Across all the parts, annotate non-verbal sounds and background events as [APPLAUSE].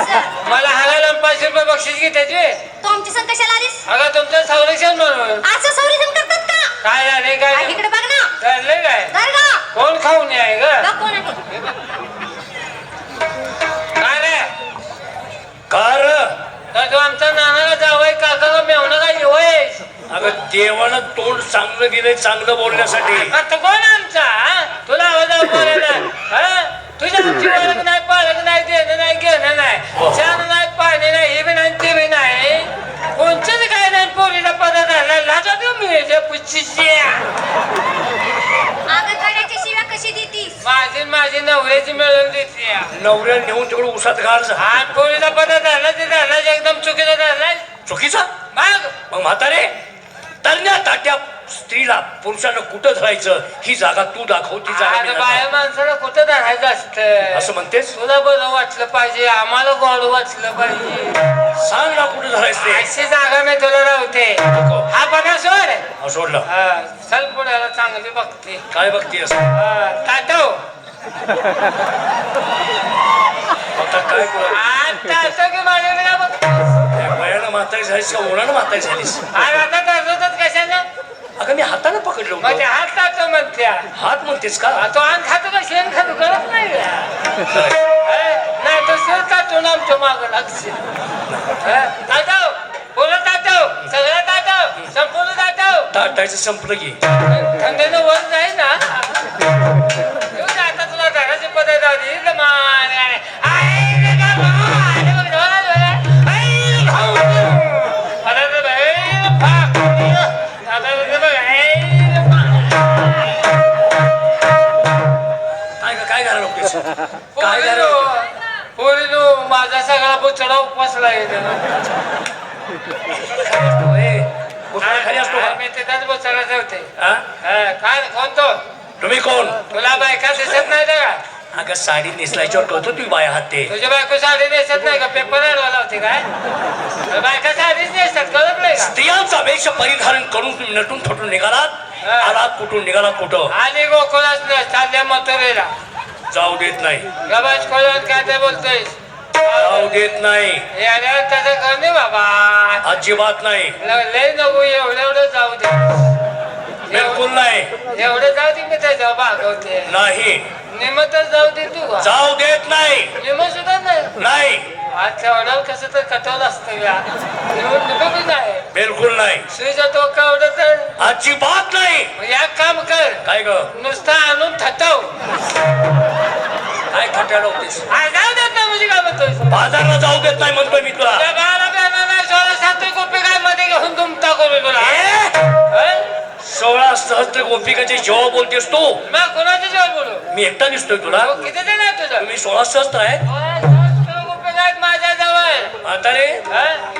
मला हागायला पाचशे रुपये बक्षीस घे त्याचे तू आमची संग कशाला आलीस? अगं तुमचं संरक्षण म्हणून. असं संरक्षण करतात का? काय झाले काय इकडे बघ ना. चाललंय काय? धर ग कोण खाऊन आहे ग? बघ कोण आहे. काय रे? कार तर तू आमचा नानाला जावय काका मेवणं काय येवय अगं देवानं तोंड चांगलं दिलंय चांगलं बोलण्यासाठी. आता कोण आमचा हा? तुला आवाज बोलायला. हा? तुझ्या ओळख नाही पाळख नाही देणं नाही घेणं नाही. छान नाही पाणी नाही हे बी नाही ते बी नाही. कोणचंच काय नाही पोरीला पदार्थ झाला लाजा देऊ मी पुच्छीची अगं गड्याची शिव्या कशी देतीस? माझी माझी नवऱ्याची मिळून देते. नवऱ्याला नेऊन तिकडे उसात घाल. हा पोरीला पदार्थ झाला ते झाला एकदम चुकीचा झाला चुकीचा? मग. मग म्हातारे तरण्या ताट्या स्त्रीला पुरुषानं कुठं धरायचं? ही जागा तू दाखव ती जागा मी बाया. माणसाला कुठं धरायचं असं असतं म्हणतेस? तुला बरं वाटलं पाहिजे आम्हाला गोड वाटलं पाहिजे. सांग ना कुठं धरायचं ते. अशी जागा मी तुला राहते नको. हा बघा सोड. हा, सोडलं हा, चल पुण्याला चांगली बघते. काय बघतीयस हा, ताटव आता काय करू? हा, ताटव की मानवीला बघतेस? त्या वयानं म्हातारी झालीस का ओळानं म्हातारी झालीस? अरे आता ताटवतात कशानं अगं मी हातानं पकडलो मग ते होतो. हात ताटव म्हणत्या हात म्हणतेस का? तो आण खातो का शेण खातो कळत नाही का? [LAUGHS] नाही तर शेण ताटवून आमच्या मागं लागशील. हा, ताटव बोलत ताटव सगळं ताटव संपूर्ण ताटव ताटायचं संपलं की. थंडीनं वर जाईल येतो खाली असतो का मी तिथंच बुचडा ठेवते हा? हा, काय कोण तो तुम्ही कोण तुला बायका दिसत नाही का अगं साडी नेसलायच्यावर कळतो तुम्ही बाया हात ते तुझ्या बायको साडी नेसत नाही का पेपर अडवायला होते काय बायका साडीच नेसतात कळत नाही का स्त्रियांचा वेश परिधारण करून तुम्ही नटून थटून निघालात आलात कुठून निघालात कुठं आली गोकुळाच चालल्या मथुरेला जाऊ देत नाही गबाज खोलून काय ते बोलतोय जाऊ देत नाही. कर बाबा. अजिबात नाही. लय नको एवढं एवढं जाऊ दे. बिलकुल नाही. एवढं जाऊ दे मी त्याच्या भागवते. नाही. निमतच जाऊ दे तू. जाऊ देत नाही. निम सुद्धा नाही. नाही. आज तेवढं कसं तर कटवलं असतं या. निम निम नाही. बिलकुल नाही. सुईचा तो कावडं तर अजिबात नाही. एक काम कर. काय ग? नुसता आणून थटव काय खट्याला होतीस? जाऊ देत बाजारला जाऊ देत नाही म्हणतोय मी तुला. सोळा? हं? सहस्त्र गोपिकाचे जेव्हा बोलतेस तू. मग कोणाच्या जेव्हा बोलू? मी एकटा दिसतोय तुला. तो किती जण मी सोळा सहस्त्र आहे. काय माझ्या जवळ. आता रे?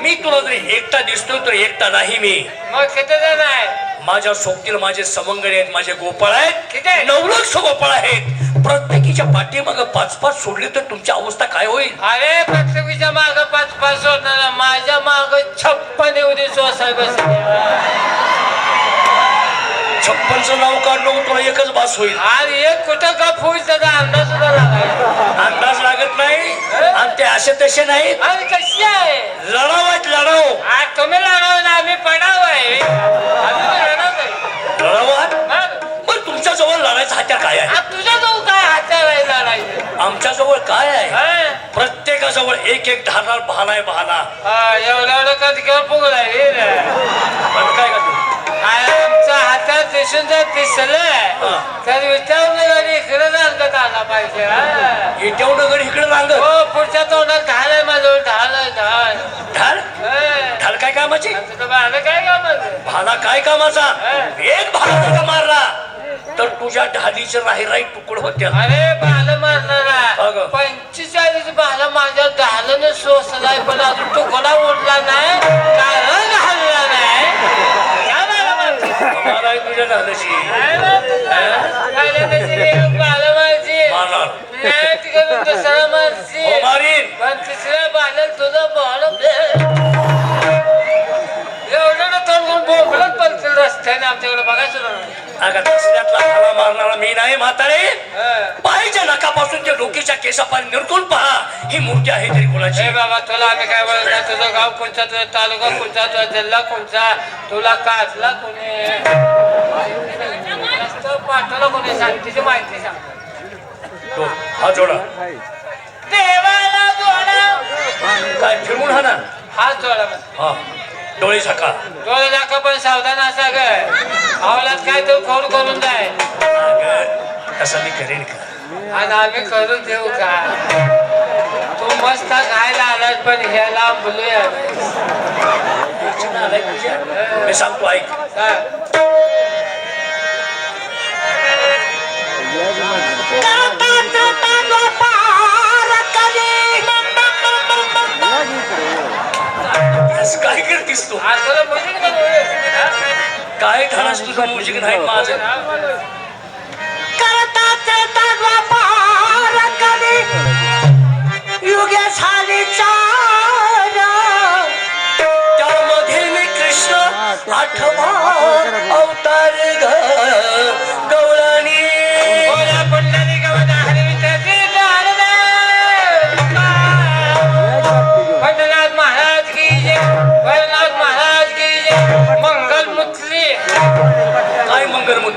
मी तुला जरी एकटा दिसतोय तर एकटा नाही मी. मग किती जण आहे माझ्या सोबतील माझे सवंगडी आहेत माझे गोपाळ आहेत. किती? आहे? नवलक्ष गोपाळ आहेत. प्रत्येकीच्या पाठीमाग पाच पाच सोडले तर तुमची अवस्था काय होईल? अरे प्रत्येकीच्या माग पाच पाच सोडणार माझ्या माग छप्पन येऊ दे साहेब. छप्पनचं नाव काढलो की तुला एकच बास होईल. आणि एक कुठं गप होईल त्याचा अंदाज सुद्धा लागायचा अंदाज लागत नाही आणि ते असे तसे आणि कशी आहे? लढाव आहेत लढाव. आज तुम्ही लढाव ना आम्ही पडाव आहे. आम्ही लढाव आहे. लढाव आहात? मग पण तुमच्या जवळ लढायचं हत्यार काय आहे? आज तुझ्या जाऊ काय हातात आहे लढायचं? आमच्या जवळ काय आहे? प्रत्येकाजवळ एक एक धारदार बहाना आहे बहाना. एवढं एवढं कधी रे रे. पण काय का तू आणि आमच्या जर दिसलं. तर विचारून गाडी इकडे जाणकत आला पाहिजे हा. इटेवढं गड इकडे रांग हो पुढच्या तोंडात ढाल आहे माझं ढाल ढाल. ढाल. ढाल काय कामाची? भाडं काय का माझं भाला काय कामाचा. एक भाला का मारला? तर तुझ्या ढालीचे राही तुकड होत्या. अरे बाल अगं. मारणारा पंचेचाळीस बाल माझ्या दालन सोसलाय पण अजून तुकडा उडला नाही. कारण हल्ला नाही काय बाला मारतो? मारणार दुसरा हो मारीन. पण तिसऱ्या बाल्यात तुझं बाळ एवढं ना तोंड बोंबलत पलतील रस्त्याने आमच्याकडे बघायचं ना अगं तिसऱ्यातला मला मारणारा मी नाही म्हातारे. हं. पायच्या नकापासून ते डोकीच्या केसापासून निरकून पहा. ही मूर्ती आहे तरी कोणाची? बाबा तुला आम्ही काय बोलणार तुझं गाव कोणचा तुझा तालुका कोणचा तुझा जिल्हा कोणचा? तुला काचला कोणी? पाठवला कोणी सांग तिची माहिती सांग तो हा जोडा. देवाला जोडा काय फिरवून हा ना हात जोडा. हा. डोळे झाका. डोळे दाखवा पण सावधान असा ग. आवलात काय तो खोड करून जाय. तसं मी करेन का? आणि आम्ही करून देऊ का? तू मस्त खायला आलास पण ह्याला तुझ्या? मी सांगतो ऐक. काय करतीस तू? काय ठाणास तुझं म्युझिक नाही माझं? त्यामध्ये मी कृष्ण आठवा अवतार ग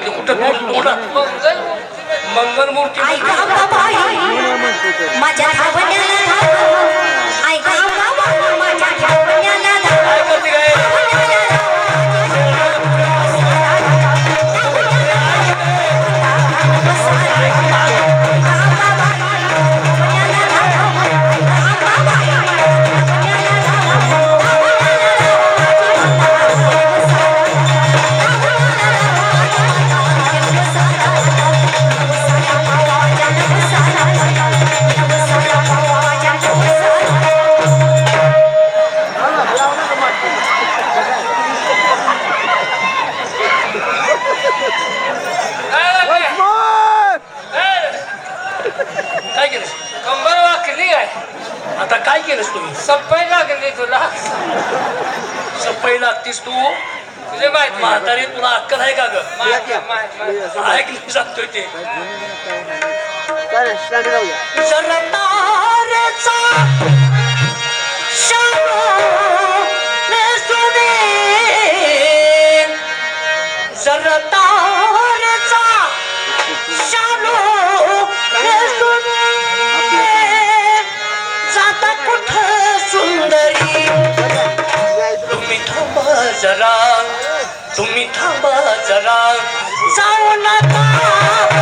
कुठं मंगल मंगलमूर्ती माझ्या लागतीस तू? तुझे माहिती म्हातारी तुला अक्कल आहे का ग? सांगतोय ते. जाता तुम्ही जाऊ नका.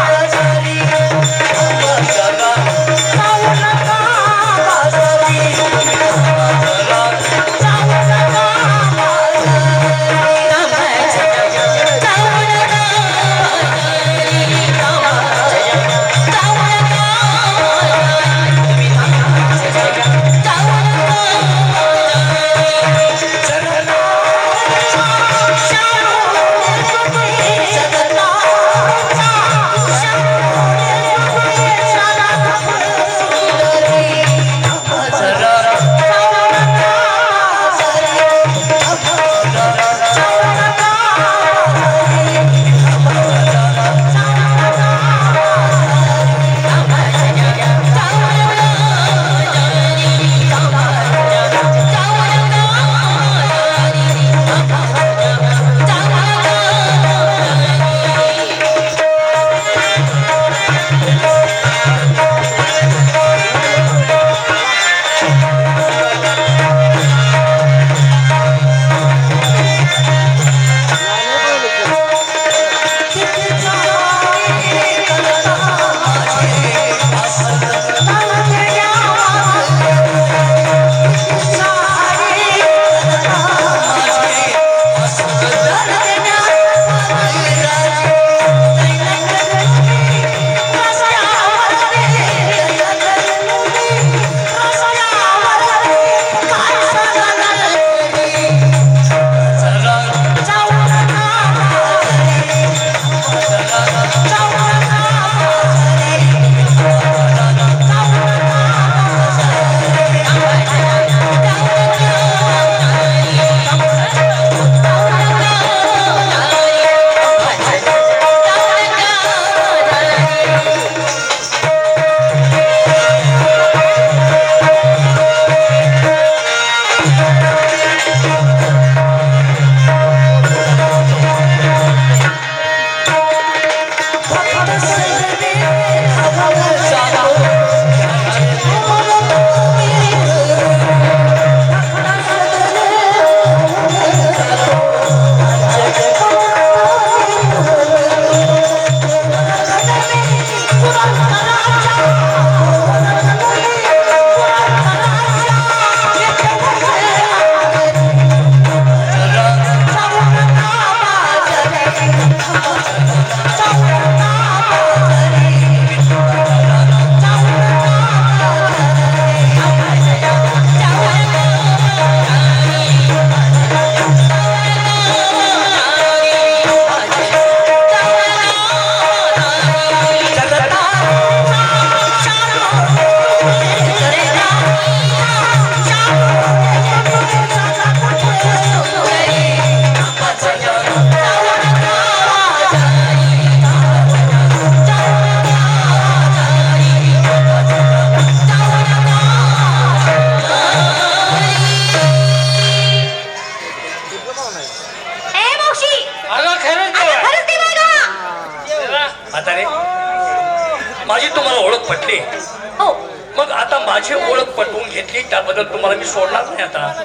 हो. मग आता माझी ओळख पटवून घेतली त्याबद्दल तुम्हाला मी सोडणार नाही आता.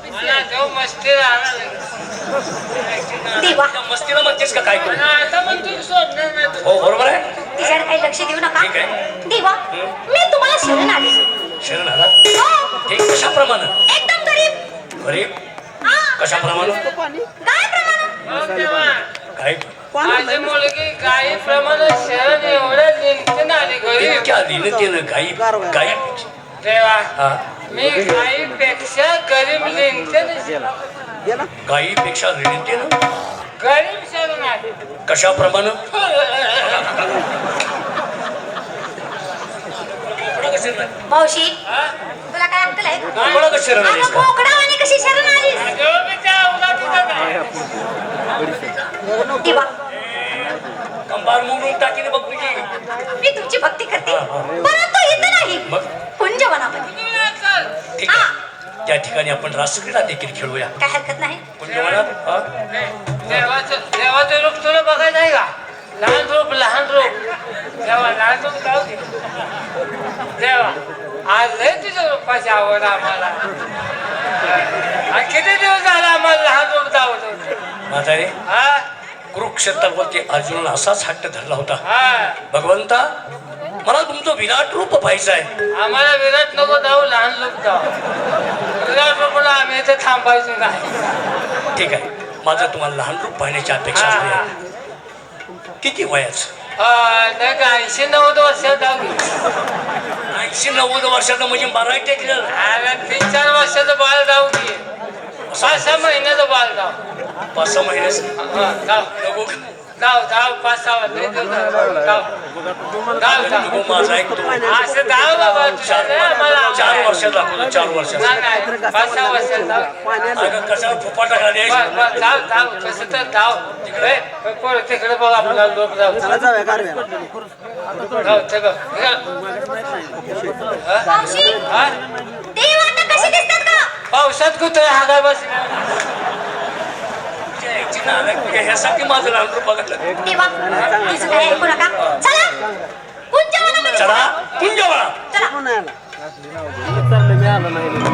देव. मस्तीला म्हणतेस का काय करू? तू तू. हो बरोबर आहे. तिच्याकडे काही लक्ष देऊ नका. ठीक आहे. देवा मी तुम्हाला शरण आले. शरण आला हो. कशाप्रमाणे? एकदम गरीब. हा. कशाप्रमाणे? काय प्रमाण. मग देवा, काय माझी मुलगी गायीप्रमाणे शहर एवढं जिंकून आली घरी इतक्या लिनतेनं गाई गाई देवा मी गायीपेक्षा गरीब लिंकन गाईपेक्षा लिनतेनं गरीब शरण आली कशाप्रमाणे? मावशी? तुला काय अक्कल आहे? कोणा कसं शरण आलीस का कशी शरण आलीस? देवा, मी त्या अवलादीचा नाही. देवा कंबार मोडून टाकीने बघ तुझी. मी तुमची भक्ती करते. परंतु इथं नाही. मग? कुंजवनामध्ये. ठीक आहे. त्या ठिकाणी आपण रासक्रीडा देखील खेळूया. काय हरकत नाही. कुंजवनात हा? देवाचं देवाचं रूप तुला बघायचं आहे का? लहान रूप लहान रूप. देवा लहान रूप जाऊ दे. देवा आज लय तुझ्या रूपाची आवड आम्हाला. आणि किती दिवस झाला आम्हाला लहान रूप दावत होतं म्हातारे हा? कुरुक्षेत्रावरती अर्जुनाला असाच हट्ट धरला होता. हा. भगवंता मला तुमचं विराट रूप पाहिजे आहे. आम्हाला विराट नको जाऊ लहान लोक जाऊ. विराट रूपला आम्ही इथे थांबायचो नाही. ठीक आहे. माझं तुम्हाला लहान रूप पाहण्याची अपेक्षा. आहे. किती वयाच? ऐंशी नव्वद वर्षात ऐंशी नव्वद वर्षाचं म्हणजे अरे तीन चार वर्षाचं बाळ जाऊ की पाच सहा महिन्याचं बाळ जाऊ पाच सहा महिन्याचं? हा, नको. जाऊ पाच सहा वर्ष लय दिवस झाले. नको माझा असं जाऊ बाबा चार तुझं आम्हाला चार वर्षात दाखवतो चार नाही, नाही पाच सहा वर्षात जाऊ अगं जाऊ जाऊ तर जाऊ तिकडे. तिकडे बघ आपल्याला लोक जाऊ. जाऊ ते बघ? मावशी हा? देव आता कशी दिसतात का पावसात कुत्रे हागाय बस. ह्यासाठी माझं लहान बघितलं तेव्हा चला पुंजवाला चला पुंजवाला चला. मी आलं नाही.